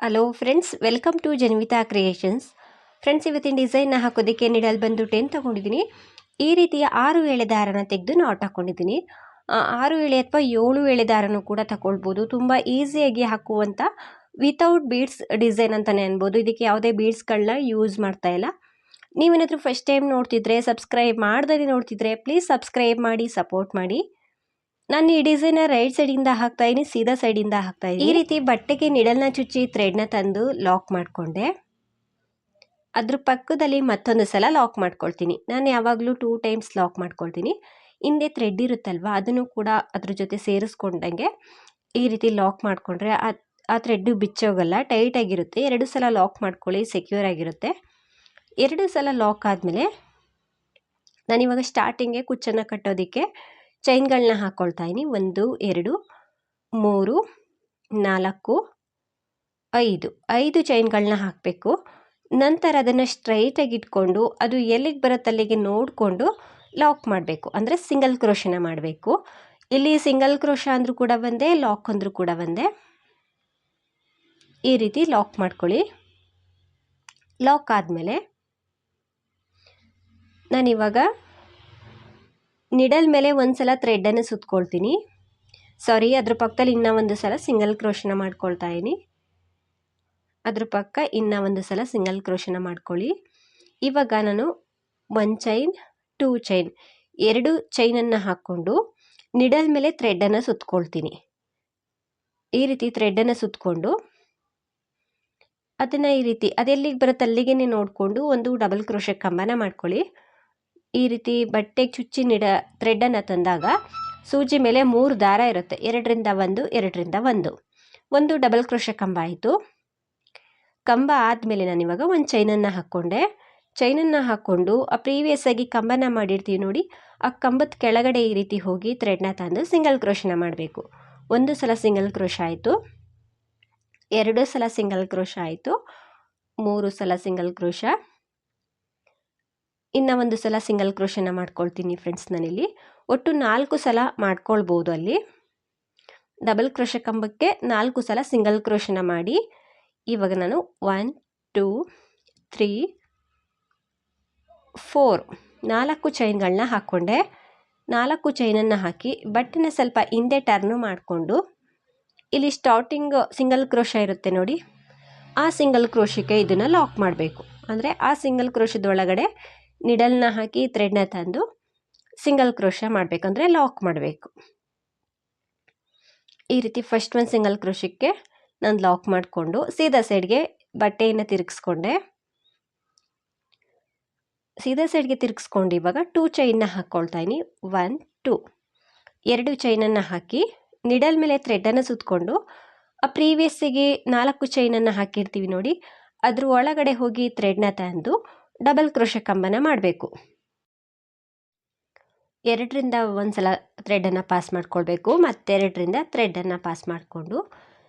Hello friends welcome to Janvita creations friends ಇವತ್ತಿನ ಡಿಸೈನ್ನ ಹಾಕೋದಕ್ಕೆ ನಿಡಲ್ ಬಂದು ಟೆನ್ ತಗೊಂಡಿದ್ದೀನಿ ಈ ರೀತಿಯ ಆರು ಎಳೆ ದಾರನ ತೆಗೆದು ನಾಟ್ ಹಾಕ್ಕೊಂಡಿದ್ದೀನಿ ಆ, ಆರು ಎಳೆ ಅಥವಾ ಏಳು ಎಳೆ ದಾರನೂ ಕೂಡ ತಗೊಳ್ಬೋದು. ತುಂಬ ಈಸಿಯಾಗಿ ಹಾಕುವಂಥ ವಿತೌಟ್ ಬೀಡ್ಸ್ ಡಿಸೈನ್ ಅಂತಲೇ ಅನ್ಬೋದು. ಇದಕ್ಕೆ ಯಾವುದೇ ಬೀಡ್ಸ್ಗಳನ್ನ ಯೂಸ್ ಮಾಡ್ತಾ ಇಲ್ಲ. ನೀವೇನಾದರೂ ಫಸ್ಟ್ ಟೈಮ್ ನೋಡ್ತಿದ್ರೆ ಸಬ್ಸ್ಕ್ರೈಬ್ ಮಾಡ್ದಲ್ಲಿ ನೋಡ್ತಿದ್ರೆ ಪ್ಲೀಸ್ ಸಬ್ಸ್ಕ್ರೈಬ್ ಮಾಡಿ ಸಪೋರ್ಟ್ ಮಾಡಿ. ನಾನು ಈ ಡಿಸೈನ ರೈಟ್ ಸೈಡಿಂದ ಹಾಕ್ತಾ ಇದೀನಿ ಸೀದಾ ಸೈಡಿಂದ ಹಾಕ್ತಾ ಇದೀನಿ. ಈ ರೀತಿ ಬಟ್ಟೆಗೆ ನಿಡಲ್ನ ಚುಚ್ಚಿ ಥ್ರೆಡ್ನ ತಂದು ಲಾಕ್ ಮಾಡಿಕೊಂಡೆ. ಅದ್ರ ಪಕ್ಕದಲ್ಲಿ ಮತ್ತೊಂದು ಸಲ ಲಾಕ್ ಮಾಡ್ಕೊಳ್ತೀನಿ. ನಾನು ಯಾವಾಗಲೂ ಟೂ ಟೈಮ್ಸ್ ಲಾಕ್ ಮಾಡ್ಕೊಳ್ತೀನಿ. ಹಿಂದೆ ಥ್ರೆಡ್ ಇರುತ್ತಲ್ವ ಅದನ್ನು ಕೂಡ ಅದ್ರ ಜೊತೆ ಸೇರಿಸ್ಕೊಂಡಂಗೆ ಈ ರೀತಿ ಲಾಕ್ ಮಾಡಿಕೊಂಡ್ರೆ ಆ ಆ ಥ್ರೆಡ್ಡು ಬಿಚ್ಚೋಗಲ್ಲ ಟೈಟಾಗಿರುತ್ತೆ ಎರಡು ಸಲ ಲಾಕ್ ಮಾಡ್ಕೊಳ್ಳಿ ಸೆಕ್ಯೂರ್ ಆಗಿರುತ್ತೆ. ಎರಡು ಸಲ ಲಾಕ್ ಆದಮೇಲೆ ನಾನಿವಾಗ ಸ್ಟಾರ್ಟಿಂಗೆ ಕುಚ್ಚನ್ನು ಕಟ್ಟೋದಕ್ಕೆ ಚೈನ್ಗಳನ್ನ ಹಾಕ್ಕೊಳ್ತಾ ಇದ್ದೀನಿ ಒಂದು, ಎರಡು, ಮೂರು, ನಾಲ್ಕು, ಐದು. ಐದು ಚೈನ್ಗಳನ್ನ ಹಾಕಬೇಕು. ನಂತರ ಅದನ್ನು ಸ್ಟ್ರೈಟಾಗಿ ಇಟ್ಕೊಂಡು, ಅದು ಎಲ್ಲಿಗೆ ಬರುತ್ತೆ ಅಲ್ಲಿಗೆ ನೋಡಿಕೊಂಡು ಲಾಕ್ ಮಾಡಬೇಕು. ಅಂದರೆ ಸಿಂಗಲ್ ಕ್ರೋಶನ ಮಾಡಬೇಕು. ಇಲ್ಲಿ ಸಿಂಗಲ್ ಕ್ರೋಶ ಅಂದರೂ ಕೂಡ ಒಂದೇ ಲಾಕ್ ಅಂದರೂ ಕೂಡ ಒಂದೇ ಈ ರೀತಿ ಲಾಕ್ ಮಾಡ್ಕೊಳ್ಳಿ. ಲಾಕ್ ಆದಮೇಲೆ ನಾನಿವಾಗ ನಿಡಲ್ ಮೇಲೆ ಒಂದು ಸಲ ಥ್ರೆಡ್ಡನ್ನು ಸುತ್ಕೊಳ್ತೀನಿ. ಸಾರಿ ಅದ್ರ ಪಕ್ಕದಲ್ಲಿ ಇನ್ನೂ ಒಂದು ಸಲ ಸಿಂಗಲ್ ಕ್ರೋಶನ ಮಾಡ್ಕೊಳ್ತಾ ಇದ್ದೀನಿ. ಅದ್ರ ಪಕ್ಕ ಇನ್ನೂ ಒಂದು ಸಲ ಸಿಂಗಲ್ ಕ್ರೋಶನ ಮಾಡ್ಕೊಳ್ಳಿ. ಇವಾಗ ನಾನು ಒನ್ ಚೈನ್ ಟೂ ಚೈನ್ ಎರಡು ಚೈನನ್ನು ಹಾಕ್ಕೊಂಡು ನಿಡಲ್ ಮೇಲೆ ಥ್ರೆಡ್ಡನ್ನು ಸುತ್ಕೊಳ್ತೀನಿ. ಈ ರೀತಿ ಥ್ರೆಡ್ಡನ್ನು ಸುತ್ಕೊಂಡು ಅದನ್ನು ಈ ರೀತಿ, ಅದೆಲ್ಲಿಗೆ ಬರುತ್ತೆ ಅಲ್ಲಿಗೆ ನೋಡಿಕೊಂಡು ಒಂದು ಡಬಲ್ ಕ್ರೋಶ ಕಂಬನ ಮಾಡ್ಕೊಳ್ಳಿ. ಈ ರೀತಿ ಬಟ್ಟೆಗೆ ಚುಚ್ಚಿ ನಿಡ ಥ್ರೆಡ್ಡನ್ನು ತಂದಾಗ ಸೂಜಿ ಮೇಲೆ ಮೂರು ದಾರ ಇರುತ್ತೆ. ಎರಡರಿಂದ ಒಂದು ಎರಡರಿಂದ ಒಂದು. ಒಂದು ಡಬಲ್ ಕ್ರೋಶ ಕಂಬ ಆಯಿತು. ಕಂಬ ಆದಮೇಲೆ ಇವಾಗ ಒಂದು ಚೈನನ್ನು ಹಾಕ್ಕೊಂಡೆ. ಚೈನನ್ನು ಹಾಕ್ಕೊಂಡು ಆ ಪ್ರೀವಿಯಸ್ ಆಗಿ ಕಂಬನ ಮಾಡಿರ್ತೀವಿ ನೋಡಿ, ಆ ಕಂಬದ ಕೆಳಗಡೆ ಈ ರೀತಿ ಹೋಗಿ ಥ್ರೆಡ್ನ ತಂದು ಸಿಂಗಲ್ ಕ್ರೋಶನ ಮಾಡಬೇಕು. ಒಂದು ಸಲ ಸಿಂಗಲ್ ಕ್ರೋಶ ಆಯಿತು. ಎರಡು ಸಲ ಸಿಂಗಲ್ ಕ್ರೋಶ ಆಯಿತು. ಮೂರು ಸಲ ಸಿಂಗಲ್ ಕ್ರೋಶ. ಇನ್ನು ಒಂದು ಸಲ ಸಿಂಗಲ್ ಕ್ರೋಶನ ಮಾಡ್ಕೊಳ್ತೀನಿ ಫ್ರೆಂಡ್ಸ್ ನಾನಿಲ್ಲಿ. ಒಟ್ಟು ನಾಲ್ಕು ಸಲ ಮಾಡ್ಕೊಳ್ಬೋದು ಅಲ್ಲಿ. ಡಬಲ್ ಕ್ರೋಶ ಕಂಬಕ್ಕೆ ನಾಲ್ಕು ಸಲ ಸಿಂಗಲ್ ಕ್ರೋಶನ ಮಾಡಿ. ಇವಾಗ ನಾನು ಒನ್ ಟೂ ತ್ರೀ ಫೋರ್ ನಾಲ್ಕು ಚೈನ್ಗಳನ್ನ ಹಾಕ್ಕೊಂಡೆ. ನಾಲ್ಕು ಚೈನನ್ನು ಹಾಕಿ ಬಟ್ಟೆನ ಸ್ವಲ್ಪ ಹಿಂದೆ ಟರ್ನು ಮಾಡಿಕೊಂಡು ಇಲ್ಲಿ ಸ್ಟಾರ್ಟಿಂಗ್ ಸಿಂಗಲ್ ಕ್ರೋಶ ಇರುತ್ತೆ ನೋಡಿ. ಆ ಸಿಂಗಲ್ ಕ್ರೋಶಕ್ಕೆ ಇದನ್ನು ಲಾಕ್ ಮಾಡಬೇಕು. ಅಂದರೆ ಆ ಸಿಂಗಲ್ ಕ್ರೋಶದೊಳಗಡೆ ನಿಡಲ್ನ ಹಾಕಿ ಥ್ರೆಡ್ನ ತಂದು ಸಿಂಗಲ್ ಕ್ರೋಶ ಮಾಡಬೇಕಂದ್ರೆ ಲಾಕ್ ಮಾಡಬೇಕು. ಈ ರೀತಿ ಫಸ್ಟ್ ಒಂದು ಸಿಂಗಲ್ ಕ್ರೋಶಕ್ಕೆ ನಾನು ಲಾಕ್ ಮಾಡಿಕೊಂಡು ಸೀದಾ ಸೈಡ್ಗೆ ಬಟ್ಟೆಯನ್ನು ತಿರುಗಿಸ್ಕೊಂಡೆ. ಸೀದಾ ಸೈಡ್ಗೆ ತಿರುಗಿಸ್ಕೊಂಡು ಇವಾಗ ಟೂ ಚೈನ್ನ ಹಾಕ್ಕೊಳ್ತಾ ಇದ್ದೀನಿ. ಒನ್ ಟೂ ಎರಡು ಚೈನನ್ನು ಹಾಕಿ ನಿಡಲ್ ಮೇಲೆ ಥ್ರೆಡ್ಡನ್ನು ಸುತ್ತಕೊಂಡು ಆ ಪ್ರೀವಿಯಸ್ಸಿಗೆ ನಾಲ್ಕು ಚೈನನ್ನು ಹಾಕಿರ್ತೀವಿ ನೋಡಿ, ಅದ್ರ ಒಳಗಡೆ ಹೋಗಿ ಥ್ರೆಡ್ನ ತಂದು ಡಬಲ್ ಕ್ರೋಶ ಕಂಬನ ಮಾಡಬೇಕು. ಎರಡರಿಂದ ಒಂದು ಸಲ ಥ್ರೆಡನ್ನು ಪಾಸ್ ಮಾಡ್ಕೊಳ್ಬೇಕು. ಮತ್ತೆರಡರಿಂದ ಥ್ರೆಡನ್ನು ಪಾಸ್ ಮಾಡಿಕೊಂಡು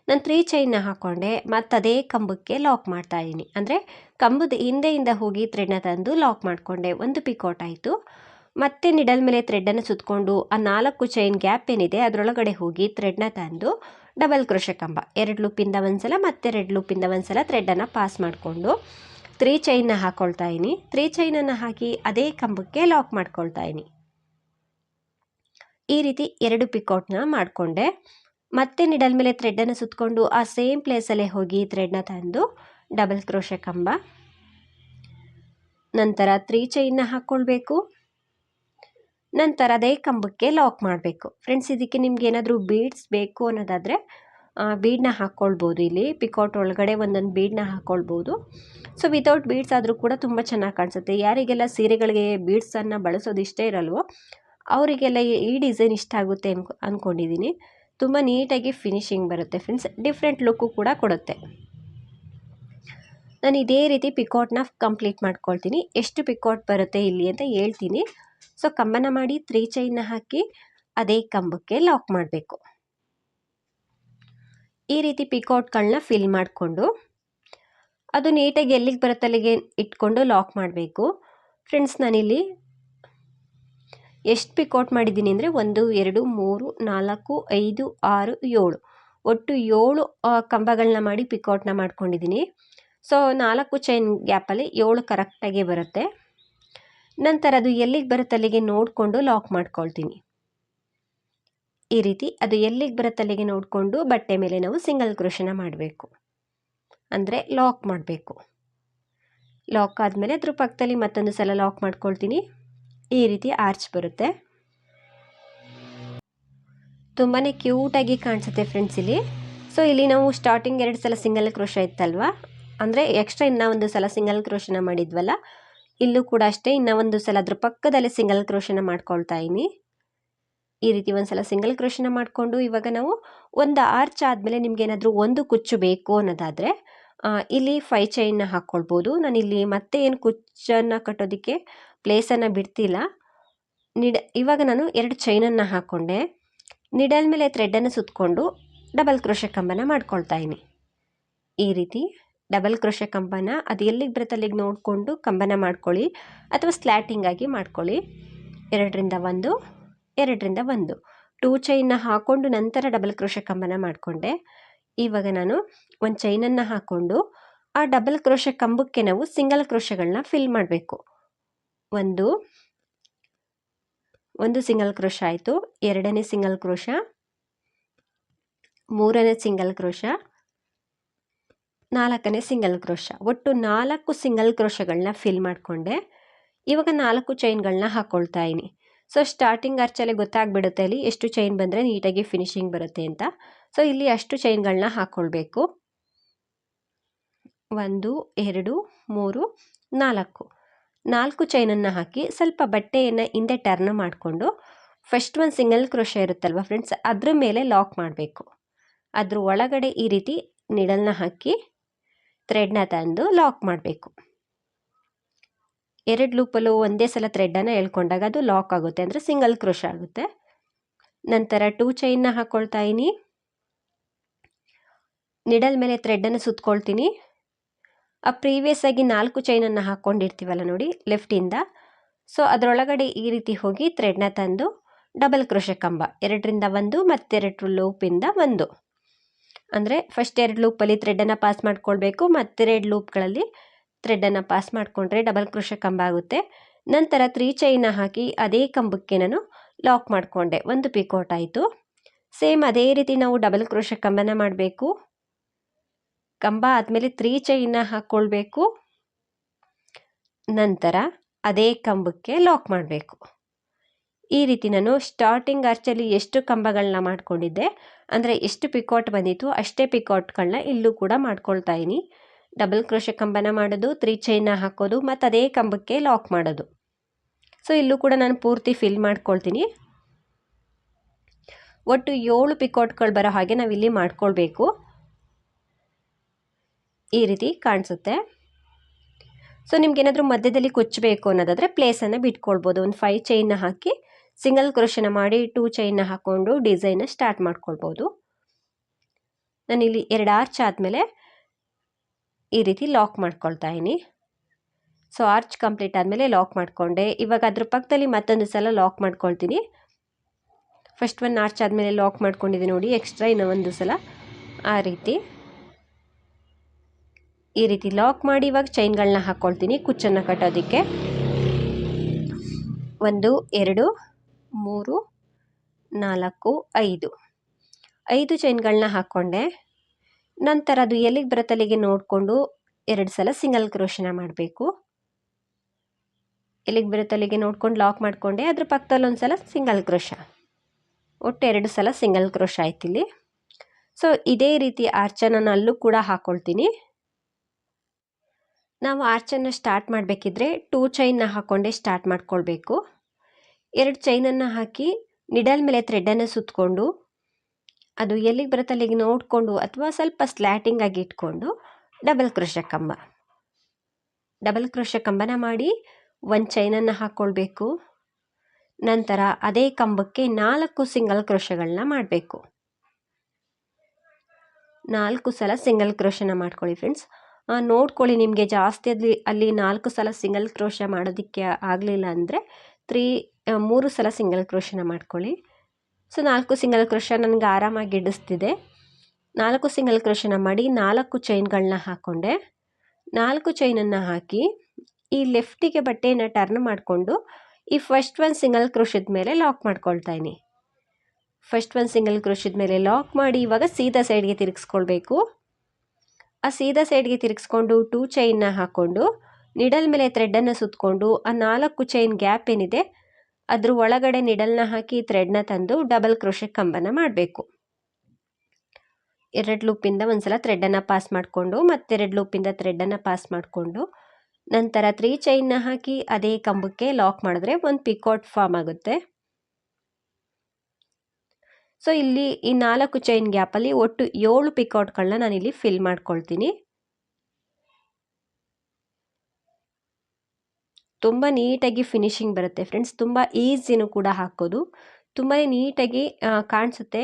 ನಾನು ತ್ರೀ ಚೈನ್ನ ಹಾಕ್ಕೊಂಡೆ ಮತ್ತು ಅದೇ ಕಂಬಕ್ಕೆ ಲಾಕ್ ಮಾಡ್ತಾ ಇದ್ದೀನಿ. ಅಂದರೆ ಕಂಬದ ಹಿಂದೆಯಿಂದ ಹೋಗಿ ಥ್ರೆಡ್ನ ತಂದು ಲಾಕ್ ಮಾಡಿಕೊಂಡೆ. ಒಂದು ಪಿಕೌಟ್ ಆಯಿತು. ಮತ್ತೆ ನಿಡಲ್ ಮೇಲೆ ಥ್ರೆಡನ್ನು ಸುತ್ತಕೊಂಡು ಆ ನಾಲ್ಕು ಚೈನ್ ಗ್ಯಾಪ್ ಏನಿದೆ ಅದರೊಳಗಡೆ ಹೋಗಿ ಥ್ರೆಡ್ನ ತಂದು ಡಬಲ್ ಕ್ರೋಶ ಕಂಬ. ಎರಡು ಲೂಪಿಂದ ಒಂದು ಸಲ ಮತ್ತೆರಡು ಲೂಪಿಂದ ಒಂದು ಸಲ ಥ್ರೆಡ್ಡನ್ನು ಪಾಸ್ ಮಾಡಿಕೊಂಡು ತ್ರೀ ಚೈನ್ನ ಹಾಕ್ಕೊಳ್ತಾ ಇದ್ದೀನಿ ತ್ರೀ ಚೈನನ್ನು ಹಾಕಿ ಅದೇ ಕಂಬಕ್ಕೆ ಲಾಕ್ ಮಾಡ್ಕೊಳ್ತಾ ಇದ್ದೀನಿ ಈ ರೀತಿ ಎರಡು ಪಿಕೌಟ್ನ ಮಾಡಿಕೊಂಡೆ. ಮತ್ತೆ ನಿಡಲ್ ಮೇಲೆ ಥ್ರೆಡ್ಡನ್ನು ಸುತ್ತಕೊಂಡು ಆ ಸೇಮ್ ಪ್ಲೇಸಲ್ಲೇ ಹೋಗಿ ಥ್ರೆಡ್ನ ತಂದು ಡಬಲ್ ಕ್ರೋಶೆ ಕಂಬ. ನಂತರ ತ್ರೀ ಚೈನ್ನ ಹಾಕ್ಕೊಳ್ಬೇಕು ನಂತರ ಅದೇ ಕಂಬಕ್ಕೆ ಲಾಕ್ ಮಾಡಬೇಕು. ಫ್ರೆಂಡ್ಸ್, ಇದಕ್ಕೆ ನಿಮ್ಗೆ ಏನಾದರೂ ಬೀಡ್ಸ್ ಬೇಕು ಅನ್ನೋದಾದರೆ ಬೀಡನ್ನ ಹಾಕ್ಕೊಳ್ಬೋದು ಇಲ್ಲಿ. ಪಿಕೌಟ್ ಒಳಗಡೆ ಒಂದೊಂದು ಬೀಡನ್ನ ಹಾಕ್ಕೊಳ್ಬೋದು ಸೊ ವಿತೌಟ್ ಬೀಡ್ಸ್ ಆದರೂ ಕೂಡ ತುಂಬ ಚೆನ್ನಾಗಿ ಕಾಣಿಸುತ್ತೆ. ಯಾರಿಗೆಲ್ಲ ಸೀರೆಗಳಿಗೆ ಬೀಡ್ಸನ್ನು ಬಳಸೋದು ಇಷ್ಟ ಇರಲ್ವೋ, ಅವರಿಗೆಲ್ಲ ಈ ಡಿಸೈನ್ ಇಷ್ಟ ಆಗುತ್ತೆ ಅನ್ಕೊ ಅಂದ್ಕೊಂಡಿದ್ದೀನಿ ತುಂಬ ನೀಟಾಗಿ ಫಿನಿಶಿಂಗ್ ಬರುತ್ತೆ ಫ್ರೆಂಡ್ಸ್ ಡಿಫ್ರೆಂಟ್ ಲುಕ್ಕು ಕೂಡ ಕೊಡುತ್ತೆ. ನಾನು ಇದೇ ರೀತಿ ಪಿಕೌಟ್ನ ಕಂಪ್ಲೀಟ್ ಮಾಡ್ಕೊಳ್ತೀನಿ. ಎಷ್ಟು ಪಿಕೌಟ್ ಬರುತ್ತೆ ಇಲ್ಲಿ ಅಂತ ಹೇಳ್ತೀನಿ. ಸೊ ಕಂಬನ ಮಾಡಿ ತ್ರೀ ಚೈನ್ನ ಹಾಕಿ, ಅದೇ ಕಂಬಕ್ಕೆ ಲಾಕ್ ಮಾಡಬೇಕು. ಈ ರೀತಿ ಪಿಕೌಟ್ಗಳನ್ನ ಫಿಲ್ ಮಾಡಿಕೊಂಡು, ಅದು ನೀಟಾಗಿ ಎಲ್ಲಿಗೆ ಬರುತ್ತಲ್ಲಿಗೆ ಇಟ್ಕೊಂಡು ಲಾಕ್ ಮಾಡಬೇಕು. ಫ್ರೆಂಡ್ಸ್, ನಾನಿಲ್ಲಿ ಎಷ್ಟು ಪಿಕೌಟ್ ಮಾಡಿದ್ದೀನಿ ಅಂದರೆ ಒಂದು, ಎರಡು, ಮೂರು, ನಾಲ್ಕು, ಐದು, ಆರು, ಏಳು. ಒಟ್ಟು ಏಳು ಕಂಬಗಳನ್ನ ಮಾಡಿ ಪಿಕೌಟ್ನ ಮಾಡ್ಕೊಂಡಿದ್ದೀನಿ. ಸೊ, ನಾಲ್ಕು ಚೈನ್ ಗ್ಯಾಪಲ್ಲಿ ಏಳು ಕರೆಕ್ಟಾಗಿ ಬರುತ್ತೆ. ನಂತರ ಅದು ಎಲ್ಲಿಗೆ ಬರುತ್ತಲ್ಲಿಗೆ ನೋಡಿಕೊಂಡು ಲಾಕ್ ಮಾಡ್ಕೊಳ್ತೀನಿ. ಈ ರೀತಿ ಅದು ಎಲ್ಲಿಗೆ ಬರತ್ತಲ್ಲಿಗೆ ನೋಡಿಕೊಂಡು ಬಟ್ಟೆ ಮೇಲೆ ನಾವು ಸಿಂಗಲ್ ಕ್ರೋಶನ ಮಾಡಬೇಕು. ಅಂದರೆ ಲಾಕ್ ಮಾಡಬೇಕು. ಲಾಕ್ ಆದಮೇಲೆ ಅದ್ರ ಪಕ್ಕದಲ್ಲಿ ಮತ್ತೊಂದು ಸಲ ಲಾಕ್ ಮಾಡ್ಕೊಳ್ತೀನಿ. ಈ ರೀತಿ ಆರ್ಚ್ ಬರುತ್ತೆ. ತುಂಬಾ ಕ್ಯೂಟಾಗಿ ಕಾಣಿಸುತ್ತೆ ಫ್ರೆಂಡ್ಸ್ ಇಲ್ಲಿ. ಸೊ ಇಲ್ಲಿ ನಾವು ಸ್ಟಾರ್ಟಿಂಗ್ ಎರಡು ಸಲ ಸಿಂಗಲ್ ಕ್ರೋಶ ಇತ್ತಲ್ವಾ? ಅಂದರೆ ಎಕ್ಸ್ಟ್ರಾ ಇನ್ನೂ ಒಂದು ಸಲ ಸಿಂಗಲ್ ಕ್ರೋಶನ ಮಾಡಿದ್ವಲ್ಲ? ಇಲ್ಲೂ ಕೂಡ ಅಷ್ಟೇ ಇನ್ನೂ ಒಂದು ಸಲ ಅದ್ರ ಪಕ್ಕದಲ್ಲಿ ಸಿಂಗಲ್ ಕ್ರೋಶನ ಮಾಡ್ಕೊಳ್ತಾ ಇದ್ದೀನಿ. ಈ ರೀತಿ ಒಂದು ಸಲ ಸಿಂಗಲ್ ಕ್ರೋಶನ ಮಾಡಿಕೊಂಡು ಇವಾಗ ನಾವು ಒಂದು ಆರ್ಚ್ ಆದಮೇಲೆ ನಿಮಗೇನಾದರೂ ಒಂದು ಕುಚ್ಚು ಬೇಕು ಅನ್ನೋದಾದರೆ ಇಲ್ಲಿ ಫೈ ಚೈನ್ನ ಹಾಕ್ಕೊಳ್ಬೋದು ನಾನಿಲ್ಲಿ ಮತ್ತೆ ಏನು ಕುಚ್ಚನ್ನು ಕಟ್ಟೋದಕ್ಕೆ ಪ್ಲೇಸನ್ನು ಬಿಡ್ತಿಲ್ಲ. ನಿಡ, ಇವಾಗ ನಾನು ಎರಡು ಚೈನನ್ನು ಹಾಕ್ಕೊಂಡೆ ನಿಡಲ್ ಮೇಲೆ ಥ್ರೆಡ್ಡನ್ನು ಸುತ್ತಕೊಂಡು ಡಬಲ್ ಕ್ರೋಶ ಕಂಬನ ಮಾಡ್ಕೊಳ್ತಾ ಇದ್ದೀನಿ ಈ ರೀತಿ ಡಬಲ್ ಕ್ರೋಶ ಕಂಬನ ಅದು ಎಲ್ಲಿಗೆ ಬರುತ್ತೆ ಅಲ್ಲಿಗೆ ನೋಡಿಕೊಂಡು ಕಂಬನ ಮಾಡ್ಕೊಳ್ಳಿ ಅಥವಾ ಸ್ಲ್ಯಾಟಿಂಗಾಗಿ ಮಾಡ್ಕೊಳ್ಳಿ. ಎರಡರಿಂದ ಒಂದು. ಎರಡರಿಂದ ಒಂದು. ಟೂ ಚೈನ್ನ ಹಾಕ್ಕೊಂಡು ನಂತರ ಡಬಲ್ ಕ್ರೋಶ ಕಂಬನ ಮಾಡಿಕೊಂಡೆ. ಇವಾಗ ನಾನು ಒಂದು ಚೈನನ್ನು ಹಾಕ್ಕೊಂಡು ಆ ಡಬಲ್ ಕ್ರೋಶ ಕಂಬಕ್ಕೆ ನಾವು ಸಿಂಗಲ್ ಕ್ರೋಶಗಳನ್ನ ಫಿಲ್ ಮಾಡಬೇಕು. ಒಂದು ಒಂದು ಸಿಂಗಲ್ ಕ್ರೋಶ ಆಯಿತು. ಎರಡನೇ ಸಿಂಗಲ್ ಕ್ರೋಶ, ಮೂರನೇ ಸಿಂಗಲ್ ಕ್ರೋಶ, ನಾಲ್ಕನೇ ಸಿಂಗಲ್ ಕ್ರೋಶ. ಒಟ್ಟು ನಾಲ್ಕು ಸಿಂಗಲ್ ಕ್ರೋಶಗಳನ್ನ ಫಿಲ್ ಮಾಡಿಕೊಂಡೆ. ಇವಾಗ ನಾಲ್ಕು ಚೈನ್ಗಳನ್ನ ಹಾಕ್ಕೊಳ್ತಾ ಇದ್ದೀನಿ ಸೊ ಸ್ಟಾರ್ಟಿಂಗ್ ಅರ್ಚಲ್ಲಿ ಗೊತ್ತಾಗ್ಬಿಡುತ್ತೆ ಅಲ್ಲಿ. ಎಷ್ಟು ಚೈನ್ ಬಂದರೆ ನೀಟಾಗಿ ಫಿನಿಶಿಂಗ್ ಬರುತ್ತೆ ಅಂತ. ಸೊ ಇಲ್ಲಿ ಅಷ್ಟು ಚೈನ್ಗಳನ್ನ ಹಾಕ್ಕೊಳ್ಬೇಕು ಒಂದು, ಎರಡು, ಮೂರು, ನಾಲ್ಕು. ನಾಲ್ಕು ಚೈನನ್ನು ಹಾಕಿ ಸ್ವಲ್ಪ ಬಟ್ಟೆಯನ್ನು ಹಿಂದೆ ಟರ್ನ್ ಮಾಡಿಕೊಂಡು ಫಸ್ಟ್ ಒಂದು ಸಿಂಗಲ್ ಕ್ರೋಶ ಇರುತ್ತಲ್ವ ಫ್ರೆಂಡ್ಸ್ ಅದ್ರ ಮೇಲೆ ಲಾಕ್ ಮಾಡಬೇಕು. ಅದ್ರ ಒಳಗಡೆ ಈ ರೀತಿ ನಿಡಲ್ನ ಹಾಕಿ ಥ್ರೆಡ್ನ ತಂದು ಲಾಕ್ ಮಾಡಬೇಕು. ಎರಡು ಲೂಪಲ್ಲೂ ಒಂದೇ ಸಲ ಥ್ರೆಡ್ಡನ್ನು ಎಳ್ಕೊಂಡಾಗ ಅದು ಲಾಕ್ ಆಗುತ್ತೆ, ಅಂದರೆ ಸಿಂಗಲ್ ಕ್ರೋಶ ಆಗುತ್ತೆ. ನಂತರ ಟೂ ಚೈನ್ನ ಹಾಕ್ಕೊಳ್ತಾ ಇನಿ. ನಿಡಲ್ ಮೇಲೆ ಥ್ರೆಡ್ಡನ್ನು ಸುತ್ಕೊಳ್ತೀನಿ. ಆ ಪ್ರೀವಿಯಸ್ ಆಗಿ ನಾಲ್ಕು ಚೈನನ್ನು ಹಾಕ್ಕೊಂಡಿರ್ತೀವಲ್ಲ ನೋಡಿ ಲೆಫ್ಟಿಂದ ಸೊ ಅದರೊಳಗಡೆ ಈ ರೀತಿ ಹೋಗಿ ಥ್ರೆಡ್ನ ತಂದು ಡಬಲ್ ಕ್ರೋಶ ಕಂಬ, ಎರಡರಿಂದ ಒಂದು ಮತ್ತೆರಡು ಲೂಪಿಂದ ಒಂದು. ಅಂದರೆ ಫಸ್ಟ್ ಎರಡು ಲೂಪಲ್ಲಿ ಥ್ರೆಡನ್ನು ಪಾಸ್ ಮಾಡ್ಕೊಳ್ಬೇಕು, ಮತ್ತೆರಡು ಲೂಪ್ಗಳಲ್ಲಿ ಥ್ರೆಡನ್ನು ಪಾಸ್ ಮಾಡಿಕೊಂಡ್ರೆ ಡಬಲ್ ಕ್ರೋಶ ಕಂಬ ಆಗುತ್ತೆ. ನಂತರ ತ್ರೀ ಚೈನ ಹಾಕಿ ಅದೇ ಕಂಬಕ್ಕೆ ನಾನು ಲಾಕ್ ಮಾಡಿಕೊಂಡೆ. ಒಂದು ಪಿಕೋಟ್ ಆಯಿತು. ಸೇಮ್ ಅದೇ ರೀತಿ ನಾವು ಡಬಲ್ ಕ್ರೋಶ ಕಂಬನ ಮಾಡಬೇಕು. ಕಂಬ ಆದಮೇಲೆ ತ್ರೀ ಚೈನ ಹಾಕ್ಕೊಳ್ಬೇಕು ನಂತರ ಅದೇ ಕಂಬಕ್ಕೆ ಲಾಕ್ ಮಾಡಬೇಕು. ಈ ರೀತಿ ನಾನು ಸ್ಟಾರ್ಟಿಂಗ್ ಅರ್ಚಲ್ಲಿ ಎಷ್ಟು ಕಂಬಗಳನ್ನ ಮಾಡ್ಕೊಂಡಿದ್ದೆ, ಅಂದರೆ ಎಷ್ಟು ಪಿಕಾಟ್ ಬಂದಿತ್ತು ಅಷ್ಟೇ ಪಿಕಾಟ್ಗಳನ್ನ ಇಲ್ಲೂ ಕೂಡ ಮಾಡ್ಕೊಳ್ತಾ ಇದ್ದೀನಿ. ಡಬಲ್ ಕ್ರೋಶ ಕಂಬನ ಮಾಡೋದು, ತ್ರೀ ಚೈನ ಹಾಕೋದು, ಮತ್ತು ಅದೇ ಕಂಬಕ್ಕೆ ಲಾಕ್ ಮಾಡೋದು. ಸೊ ಇಲ್ಲೂ ಕೂಡ ನಾನು ಪೂರ್ತಿ ಫಿಲ್ ಮಾಡ್ಕೊಳ್ತೀನಿ. ಒಟ್ಟು ಏಳು ಪಿಕೋಟ್ಗಳು ಬರೋ ಹಾಗೆ ನಾವು ಇಲ್ಲಿ ಮಾಡ್ಕೊಳ್ಬೇಕು. ಈ ರೀತಿ ಕಾಣಿಸುತ್ತೆ. ಸೊ ನಿಮ್ಗೇನಾದರೂ ಮಧ್ಯದಲ್ಲಿ ಕೊಚ್ಚಬೇಕು ಅನ್ನೋದಾದರೆ ಪ್ಲೇಸನ್ನು ಬಿಟ್ಕೊಳ್ಬೋದು. ಒಂದು ಫೈವ್ ಚೈನ್ನ ಹಾಕಿ ಸಿಂಗಲ್ ಕ್ರೋಶನ ಮಾಡಿ ಟೂ ಚೈನ್ನ ಹಾಕ್ಕೊಂಡು ಡಿಸೈನ್ನ ಸ್ಟಾರ್ಟ್ ಮಾಡ್ಕೊಳ್ಬೋದು. ನಾನಿಲ್ಲಿ ಎರಡು ಆರ್ಚ್ ಆದಮೇಲೆ ಈ ರೀತಿ ಲಾಕ್ ಮಾಡ್ಕೊಳ್ತಾ ಇದ್ದೀನಿ ಸೊ ಆರ್ಚ್ ಕಂಪ್ಲೀಟ್ ಆದಮೇಲೆ ಲಾಕ್ ಮಾಡಿಕೊಂಡೆ. ಇವಾಗ ಅದ್ರ ಪಕ್ಕದಲ್ಲಿ ಮತ್ತೊಂದು ಸಲ ಲಾಕ್ ಮಾಡ್ಕೊಳ್ತೀನಿ. ಫಸ್ಟ್ ಒನ್ ಆರ್ಚ್ ಆದಮೇಲೆ ಲಾಕ್ ಮಾಡ್ಕೊಂಡಿದ್ದೆ ನೋಡಿ ಎಕ್ಸ್ಟ್ರಾ ಇನ್ನೂ ಒಂದು ಸಲ. ಆ ರೀತಿ. ಈ ರೀತಿ ಲಾಕ್ ಮಾಡಿ ಇವಾಗ ಚೈನ್ಗಳನ್ನ ಹಾಕ್ಕೊಳ್ತೀನಿ ಕುಚ್ಚನ್ನು ಕಟ್ಟೋದಕ್ಕೆ. ಒಂದು, ಎರಡು, ಮೂರು, ನಾಲ್ಕು, ಐದು. ಐದು ಚೈನ್ಗಳನ್ನ ಹಾಕ್ಕೊಂಡೆ ನಂತರ ಅದು ಎಲ್ಲಿಗೆ ಬರುತ್ತೆ ಅಲ್ಲಿಗೆ ನೋಡಿಕೊಂಡು ಎರಡು ಸಲ ಸಿಂಗಲ್ ಕ್ರೋಶನ ಮಾಡಬೇಕು. ಎಲ್ಲಿಗೆ ಬರುತ್ತೆ ಅಲ್ಲಿಗೆ ನೋಡ್ಕೊಂಡು ಲಾಕ್ ಮಾಡಿಕೊಂಡೆ, ಅದ್ರ ಪಕ್ಕದಲ್ಲಿ ಒಂದು ಸಲ ಸಿಂಗಲ್ ಕ್ರೋಶ. ಒಟ್ಟು ಎರಡು ಸಲ ಸಿಂಗಲ್ ಕ್ರೋಶ ಆಯ್ತು ಇಲ್ಲಿ ಸೊ ಇದೇ ರೀತಿ ಆರ್ಚನ ಅಲ್ಲೂ ಕೂಡ ಹಾಕ್ಕೊಳ್ತೀನಿ ನಾವು ಆರ್ಚನ್ನು ಸ್ಟಾರ್ಟ್ ಮಾಡಬೇಕಿದ್ರೆ ಟೂ ಚೈನ್ನ ಹಾಕ್ಕೊಂಡೆ ಸ್ಟಾರ್ಟ್ ಮಾಡ್ಕೊಳ್ಬೇಕು. ಎರಡು ಚೈನನ್ನು ಹಾಕಿ ನಿಡಲ್ ಮೇಲೆ ಥ್ರೆಡ್ಡನ್ನು ಸುತ್ತಕೊಂಡು ಅದು ಎಲ್ಲಿಗೆ ಬರುತ್ತೆ ಅಲ್ಲಿಗೆ ನೋಡಿಕೊಂಡು ಅಥವಾ ಸ್ವಲ್ಪ ಸ್ಲ್ಯಾಟಿಂಗ್ ಆಗಿ ಇಟ್ಕೊಂಡು ಡಬಲ್ ಕ್ರೋಶ ಕಂಬ. ಡಬಲ್ ಕ್ರೋಶ ಕಂಬನ ಮಾಡಿ ಒಂದು ಚೈನನ್ನು ಹಾಕ್ಕೊಳ್ಬೇಕು ನಂತರ ಅದೇ ಕಂಬಕ್ಕೆ ನಾಲ್ಕು ಸಿಂಗಲ್ ಕ್ರೋಶಗಳನ್ನ ಮಾಡಬೇಕು. ನಾಲ್ಕು ಸಲ ಸಿಂಗಲ್ ಕ್ರೋಶನ ಮಾಡ್ಕೊಳ್ಳಿ ಫ್ರೆಂಡ್ಸ್ ನೋಡ್ಕೊಳ್ಳಿ ನಿಮಗೆ ಜಾಸ್ತಿ ಅಲ್ಲಿ ಅಲ್ಲಿ ನಾಲ್ಕು ಸಲ ಸಿಂಗಲ್ ಕ್ರೋಶ ಮಾಡೋದಕ್ಕೆ ಆಗಲಿಲ್ಲ ಅಂದರೆ ತ್ರೀ ಮೂರು ಸಲ ಸಿಂಗಲ್ ಕ್ರೋಶನ ಮಾಡ್ಕೊಳ್ಳಿ. ಸೊ, ನಾಲ್ಕು ಸಿಂಗಲ್ ಕ್ರೋಶ ನನಗೆ ಆರಾಮಾಗಿ ಹಿಡಿಸ್ತಿದೆ ನಾಲ್ಕು ಸಿಂಗಲ್ ಕ್ರೋಶನ ಮಾಡಿ ನಾಲ್ಕು ಚೈನ್ಗಳನ್ನ ಹಾಕ್ಕೊಂಡೆ ನಾಲ್ಕು ಚೈನನ್ನು ಹಾಕಿ ಈ ಲೆಫ್ಟಿಗೆ ಬಟ್ಟೆಯನ್ನು ಟರ್ನ್ ಮಾಡಿಕೊಂಡು ಈ ಫಸ್ಟ್ ಒಂದು ಸಿಂಗಲ್ ಕ್ರೋಶದ ಮೇಲೆ ಲಾಕ್ ಮಾಡ್ಕೊಳ್ತಾ ಇದ್ದೀನಿ ಫಸ್ಟ್ ಒಂದು ಸಿಂಗಲ್ ಕ್ರೋಶದ ಮೇಲೆ ಲಾಕ್ ಮಾಡಿ ಇವಾಗ ಸೀದಾ ಸೈಡ್ಗೆ ತಿರುಗಿಸ್ಕೊಳ್ಬೇಕು. ಆ ಸೀದಾ ಸೈಡ್ಗೆ ತಿರುಗಿಸ್ಕೊಂಡು ಟೂ ಚೈನ್ನ ಹಾಕ್ಕೊಂಡು ನಿಡಲ್ ಮೇಲೆ ಥ್ರೆಡ್ಡನ್ನು ಸುತ್ತಕೊಂಡು ಆ ನಾಲ್ಕು ಚೈನ್ ಗ್ಯಾಪ್ ಏನಿದೆ ಅದ್ರ ಒಳಗಡೆ ನಿಡಲ್ನ ಹಾಕಿ ಥ್ರೆಡ್ನ ತಂದು ಡಬಲ್ ಕ್ರೋಶೆ ಕಂಬನ ಮಾಡಬೇಕು. ಎರಡು ಲೂಪಿಂದ ಒಂದ್ಸಲ ಥ್ರೆಡ್ಡನ್ನು ಪಾಸ್ ಮಾಡಿಕೊಂಡು ಮತ್ತೆರಡು ಲೂಪಿಂದ ಥ್ರೆಡ್ಡನ್ನು ಪಾಸ್ ಮಾಡಿಕೊಂಡು ನಂತರ ತ್ರೀ ಚೈನ್ನ ಹಾಕಿ ಅದೇ ಕಂಬಕ್ಕೆ ಲಾಕ್ ಮಾಡಿದ್ರೆ ಒಂದು ಪಿಕಾಟ್ ಫಾರ್ಮ್ ಆಗುತ್ತೆ. ಸೊ ಇಲ್ಲಿ ಈ ನಾಲ್ಕು ಚೈನ್ ಗ್ಯಾಪಲ್ಲಿ ಒಟ್ಟು ಏಳು ಪಿಕಾಟ್ಗಳನ್ನ ನಾನಿಲ್ಲಿ ಫಿಲ್ ಮಾಡ್ಕೊಳ್ತೀನಿ. ತುಂಬ ನೀಟಾಗಿ ಫಿನಿಶಿಂಗ್ ಬರುತ್ತೆ ಫ್ರೆಂಡ್ಸ್ ತುಂಬ ಈಸಿನೂ ಕೂಡ ಹಾಕೋದು. ತುಂಬಾ ನೀಟಾಗಿ ಕಾಣಿಸುತ್ತೆ.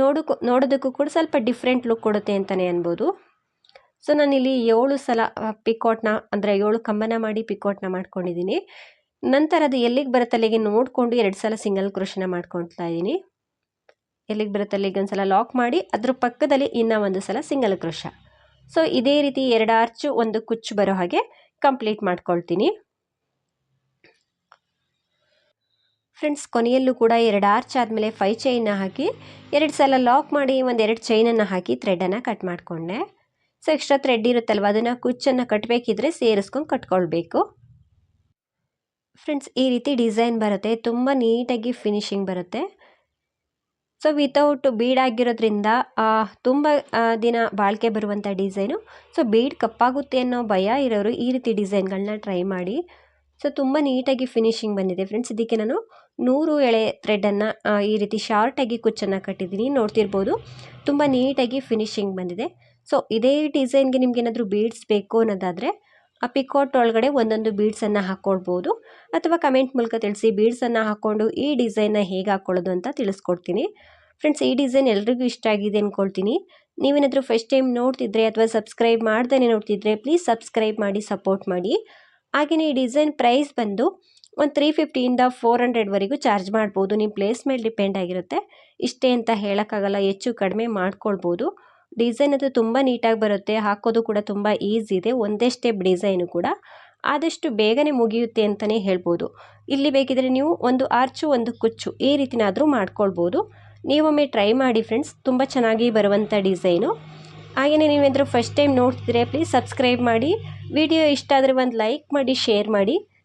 ನೋಡೋಕ್ಕೂ ನೋಡೋದಕ್ಕೂ ಕೂಡ ಸ್ವಲ್ಪ ಡಿಫ್ರೆಂಟ್ ಲುಕ್ ಕೊಡುತ್ತೆ ಅಂತಲೇ ಅನ್ಬೋದು. ಸೊ ನಾನಿಲ್ಲಿ ಏಳು ಸಲ ಪಿಕೋಟ್ನ ಅಂದರೆ ಏಳು ಕಂಬನ ಮಾಡಿ ಪಿಕಾಟ್ನ ಮಾಡ್ಕೊಂಡಿದ್ದೀನಿ. ನಂತರ ಅದು ಎಲ್ಲಿಗೆ ಬರುತ್ತೆ ಅಲ್ಲಿಗೆ ನೋಡಿಕೊಂಡು ಎರಡು ಸಲ ಸಿಂಗಲ್ ಕ್ರೋಶನ ಮಾಡ್ಕೊಳ್ತಾ ಇದ್ದೀನಿ. ಎಲ್ಲಿಗೆ ಬರುತ್ತೆ ಅಲ್ಲಿಗೆ ಒಂದು ಸಲ ಲಾಕ್ ಮಾಡಿ, ಅದ್ರ ಪಕ್ಕದಲ್ಲಿ ಇನ್ನೂ ಒಂದು ಸಲ ಸಿಂಗಲ್ ಕ್ರೋಶ ಸೊ ಇದೇ ರೀತಿ ಎರಡು ಆರ್ಚು ಒಂದು ಕುಚ್ಚು ಬರೋ ಹಾಗೆ ಕಂಪ್ಲೀಟ್ ಮಾಡ್ಕೊಳ್ತೀನಿ. ಫ್ರೆಂಡ್ಸ್ ಕೊನೆಯಲ್ಲೂ ಕೂಡ ಎರಡು ಆರ್ಚ್ ಆದಮೇಲೆ ಫೈವ್ ಚೈನ್ನ ಹಾಕಿ, ಎರಡು ಸಲ ಲಾಕ್ ಮಾಡಿ ಒಂದು ಎರಡು ಚೈನನ್ನು ಹಾಕಿ ಥ್ರೆಡನ್ನು ಕಟ್ ಮಾಡಿಕೊಂಡೆ. ಸೊ ಎಕ್ಸ್ಟ್ರಾ ಥ್ರೆಡ್ ಇರುತ್ತಲ್ವ, ಅದನ್ನು ಕುಚ್ಚನ್ನು ಕಟ್ಟಬೇಕಿದ್ರೆ ಸೇರಿಸ್ಕೊಂಡು ಕಟ್ಕೊಳ್ಬೇಕು. ಫ್ರೆಂಡ್ಸ್ ಈ ರೀತಿ ಡಿಸೈನ್ ಬರುತ್ತೆ, ತುಂಬ ನೀಟಾಗಿ ಫಿನಿಶಿಂಗ್ ಬರುತ್ತೆ. ಸೊ ವಿತೌಟ್ ಬೀಡ್ ಆಗಿರೋದ್ರಿಂದ ತುಂಬ ದಿನ ಬಾಳಿಕೆ ಬರುವಂಥ ಡಿಸೈನು ಸೊ ಬೀಡ್ ಕಪ್ಪಾಗುತ್ತೆ ಅನ್ನೋ ಭಯ ಇರೋರು ಈ ರೀತಿ ಡಿಸೈನ್ಗಳನ್ನ ಟ್ರೈ ಮಾಡಿ. ಸೊ ತುಂಬ ನೀಟಾಗಿ ಫಿನಿಶಿಂಗ್ ಬಂದಿದೆ. ಫ್ರೆಂಡ್ಸ್ ಇದಕ್ಕೆ ನಾನು ನೂರು ಎಳೆ ಥ್ರೆಡನ್ನು ಈ ರೀತಿ ಶಾರ್ಟಾಗಿ ಕುಚ್ಚನ್ನು ಕಟ್ಟಿದ್ದೀನಿ. ನೋಡ್ತಿರ್ಬೋದು, ತುಂಬ ನೀಟಾಗಿ ಫಿನಿಶಿಂಗ್ ಬಂದಿದೆ. ಸೊ ಇದೇ ಡಿಸೈನ್ಗೆ ನಿಮ್ಗೆ ಏನಾದರೂ ಬೀಡ್ಸ್ ಬೇಕು ಅನ್ನೋದಾದರೆ, ಆ ಪಿಕೋಟ್ ಒಳಗಡೆ ಒಂದೊಂದು ಬೀಡ್ಸನ್ನು ಹಾಕ್ಕೊಳ್ಬೋದು ಅಥವಾ ಕಮೆಂಟ್ ಮೂಲಕ ತಿಳಿಸಿ ಬೀಡ್ಸನ್ನು ಹಾಕ್ಕೊಂಡು ಈ ಡಿಸೈನ್ನ ಹೇಗೆ ಹಾಕ್ಕೊಳ್ಳೋದು ಅಂತ ತಿಳಿಸ್ಕೊಡ್ತೀನಿ. ಫ್ರೆಂಡ್ಸ್ ಈ ಡಿಸೈನ್ ಎಲ್ರಿಗೂ ಇಷ್ಟ ಆಗಿದೆ ಅಂದ್ಕೊಳ್ತೀನಿ ನೀವೇನಾದರೂ ಫಸ್ಟ್ ಟೈಮ್ ನೋಡ್ತಿದ್ರೆ ಅಥವಾ ಸಬ್ಸ್ಕ್ರೈಬ್ ಮಾಡ್ದೇ ನೋಡ್ತಿದ್ರೆ ಪ್ಲೀಸ್ ಸಬ್ಸ್ಕ್ರೈಬ್ ಮಾಡಿ ಸಪೋರ್ಟ್ ಮಾಡಿ. ಹಾಗೆಯೇ ಈ ಡಿಸೈನ್ ಪ್ರೈಸ್ ಬಂದು ಒಂದು ತ್ರೀ ಫಿಫ್ಟಿಯಿಂದ ಫೋರ್ ಹಂಡ್ರೆಡ್ವರೆಗೂ ಚಾರ್ಜ್ ಮಾಡ್ಬೋದು. ನಿಮ್ಮ ಪ್ಲೇಸ್ ಮೇಲೆ ಡಿಪೆಂಡ್ ಆಗಿರುತ್ತೆ. ಇಷ್ಟೇ ಅಂತ ಹೇಳೋಕ್ಕಾಗಲ್ಲ, ಹೆಚ್ಚು ಕಡಿಮೆ ಮಾಡ್ಕೊಳ್ಬೋದು. ಡಿಸೈನ್ ಅದು ತುಂಬ ನೀಟಾಗಿ ಬರುತ್ತೆ. ಹಾಕೋದು ಕೂಡ ತುಂಬ ಈಸಿ ಇದೆ. ಒಂದೇ ಸ್ಟೆಪ್ ಡಿಸೈನು ಕೂಡ. ಆದಷ್ಟು ಬೇಗನೆ ಮುಗಿಯುತ್ತೆ ಅಂತಲೇ ಹೇಳ್ಬೋದು. ಇಲ್ಲಿ ಬೇಕಿದ್ರೆ ನೀವು ಒಂದು ಆರ್ಚು ಒಂದು ಕುಚ್ಚು ಈ ರೀತಿನಾದರೂ ಮಾಡ್ಕೊಳ್ಬೋದು. ನೀವೊಮ್ಮೆ ಟ್ರೈ ಮಾಡಿ ಫ್ರೆಂಡ್ಸ್ ತುಂಬ ಚೆನ್ನಾಗಿ ಬರುವಂಥ ಡಿಸೈನು ಹಾಗೆಯೇ ನೀವೇನಾದರೂ ಫಸ್ಟ್ ಟೈಮ್ ನೋಡ್ತಿದ್ರೆ ಪ್ಲೀಸ್ ಸಬ್ಸ್ಕ್ರೈಬ್ ಮಾಡಿ. ವಿಡಿಯೋ ಇಷ್ಟ ಆದರೆ ಒಂದು ಲೈಕ್ ಮಾಡಿ ಶೇರ್ ಮಾಡಿ.